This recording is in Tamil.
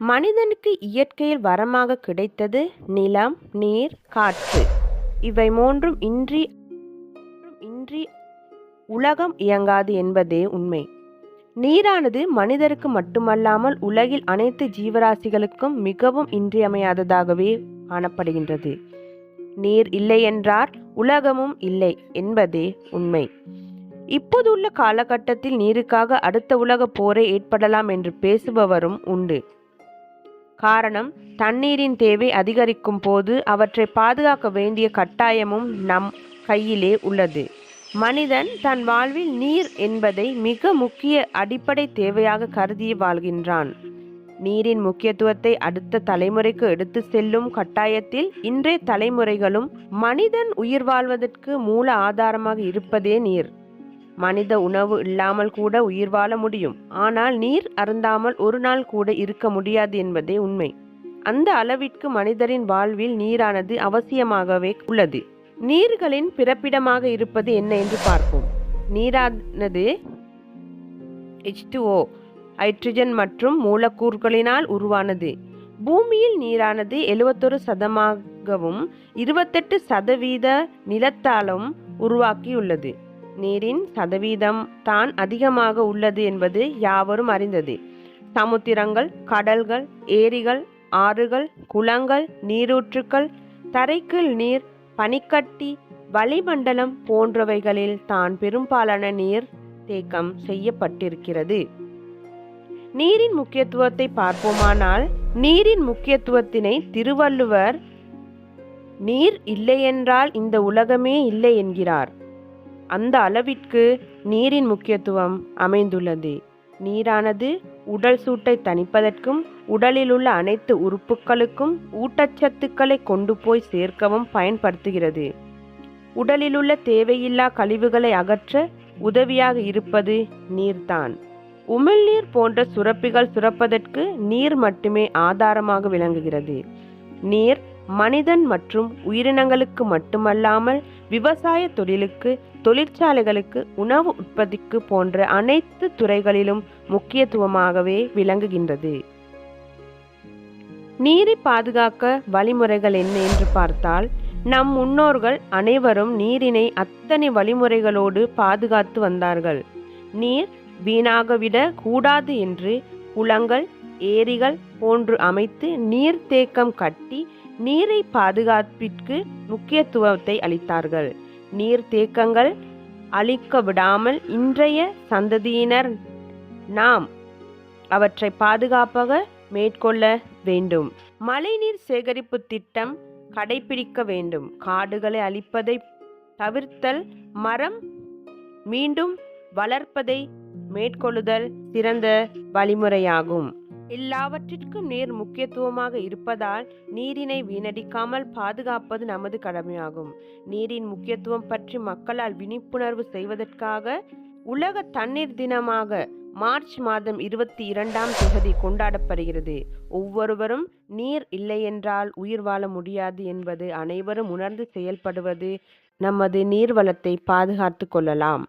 மனிதனுக்கு இயற்கையில் வரமாக கிடைத்தது நிலம் நீர் காற்று. இவை மூன்றும் இன்றி இன்றி உலகம் இயங்காது என்பதே உண்மை. நீரானது மனிதருக்கு மட்டுமல்லாமல் உலகில் அனைத்து ஜீவராசிகளுக்கும் மிகவும் இன்றியமையாததாகவே காணப்படுகின்றது. நீர் இல்லை என்றால் உலகமும் இல்லை என்பதே உண்மை. இப்போதுள்ள காலகட்டத்தில் நீருக்காக அடுத்த உலக போரே ஏற்படலாம் என்று பேசுபவரும் உண்டு. காரணம் தண்ணீரின் தேவை அதிகரிக்கும் போது அவற்றை பாதுகாக்க வேண்டிய கட்டாயமும் நம் கையிலே உள்ளது. மனிதன் தன் வாழ்வில் நீர் என்பதை மிக முக்கிய அடிப்படை தேவையாக கருதி வாழ்கின்றான். நீரின் முக்கியத்துவத்தை அடுத்த தலைமுறைக்கு எடுத்து செல்லும் கட்டாயத்தில் இன்றைய தலைமுறைகளும் மனிதன் உயிர் வாழ்வதற்கு மூல ஆதாரமாக இருப்பதே நீர். மனித உணவு இல்லாமல் கூட உயிர் வாழ முடியும். ஆனால் நீர் அருந்தாமல் ஒரு நாள் கூட இருக்க முடியாது என்பதே உண்மை. அந்த அளவிற்கு மனிதரின் வாழ்வில் நீரானது அவசியமாகவே உள்ளது. நீர்களின் பிறப்பிடமாக இருப்பது என்ன என்று பார்ப்போம். நீரானது H2O ஹைட்ரஜன் மற்றும் மூலக்கூறுகளினால் உருவானது. பூமியில் நீரானது எழுவத்தொரு சதமாகவும் இருபத்தெட்டு சதவீத நிலத்தாலும் உருவாக்கியுள்ளது. நீரின் சதவீதம் தான் அதிகமாக உள்ளது என்பது யாவரும் அறிந்தது. சமுத்திரங்கள் கடல்கள் ஏரிகள் ஆறுகள் குளங்கள் நீரூற்றுக்கள் தரைக்குள் நீர் பனிக்கட்டி வளிமண்டலம் போன்றவைகளில் தான் பெரும்பாலான நீர் தேக்கம் செய்யப்பட்டிருக்கிறது. நீரின் முக்கியத்துவத்தை பார்ப்போமானால் நீரின் முக்கியத்துவத்தினை திருவள்ளுவர் நீர் இல்லையென்றால் இந்த உலகமே இல்லை என்கிறார். அந்த அளவிற்கு நீரின் முக்கியத்துவம் அமைந்துள்ளது. நீரானது உடல் சூட்டை தணிப்பதற்கும் உடலில் உள்ள அனைத்து உறுப்புகளுக்கும் ஊட்டச்சத்துக்களை கொண்டு போய் சேர்க்கவும் பயன்படுத்துகிறது. உடலிலுள்ள தேவையில்லா கழிவுகளை அகற்ற உதவியாக இருப்பது நீர்தான். உமிழ்நீர் போன்ற சுரப்பிகள் சுரப்பதற்கு நீர் மட்டுமே ஆதாரமாக விளங்குகிறது. நீர் மனிதன் மற்றும் உயிரினங்களுக்கு மட்டுமல்லாமல் விவசாய தொழிலுக்கு தொழிற்சாலைகளுக்கு உணவு உற்பத்திக்கு போன்ற அனைத்து துறைகளிலும் முக்கியத்துவமாகவே விளங்குகின்றது. நீரை பாதுகாக்க வழிமுறைகள் என்ன என்று பார்த்தால் நம் முன்னோர்கள் அனைவரும் நீரினை அத்தனை வழிமுறைகளோடு பாதுகாத்து வந்தார்கள். நீர் வீணாகவிட கூடாது என்று குளங்கள் ஏரிகள் போன்று அமைத்து நீர்த்தேக்கம் கட்டி நீரை பாதுகாப்பிற்கு முக்கியத்துவத்தை அளித்தார்கள். நீர்த்தேக்கங்கள் அழிக்க விடாமல் இன்றைய சந்ததியினர் நாம் அவற்றை பாதுகாப்பாக மேற்கொள்ள வேண்டும். மழைநீர் சேகரிப்பு திட்டம் கடைபிடிக்க வேண்டும். காடுகளை அழிப்பதை தவிர்த்தல் மரம் மீண்டும் வளர்ப்பதை மேற்கொள்ளுதல் சிறந்த வழிமுறையாகும். எல்லாவற்றிற்கும் நீர் முக்கியத்துவமாக இருப்பதால் நீரினை வீணடிக்காமல் பாதுகாப்பது நமது கடமையாகும். நீரின் முக்கியத்துவம் பற்றி மக்களால் விழிப்புணர்வு செய்வதற்காக உலக தண்ணீர் தினமாக மார்ச் மாதம் இருபத்தி இரண்டாம் தேதி கொண்டாடப்படுகிறது. ஒவ்வொருவரும் நீர் இல்லையென்றால் உயிர் வாழ முடியாது என்பது அனைவரும் உணர்ந்து செயல்படுவது நமது நீர் வளத்தை பாதுகாத்து கொள்ளலாம்.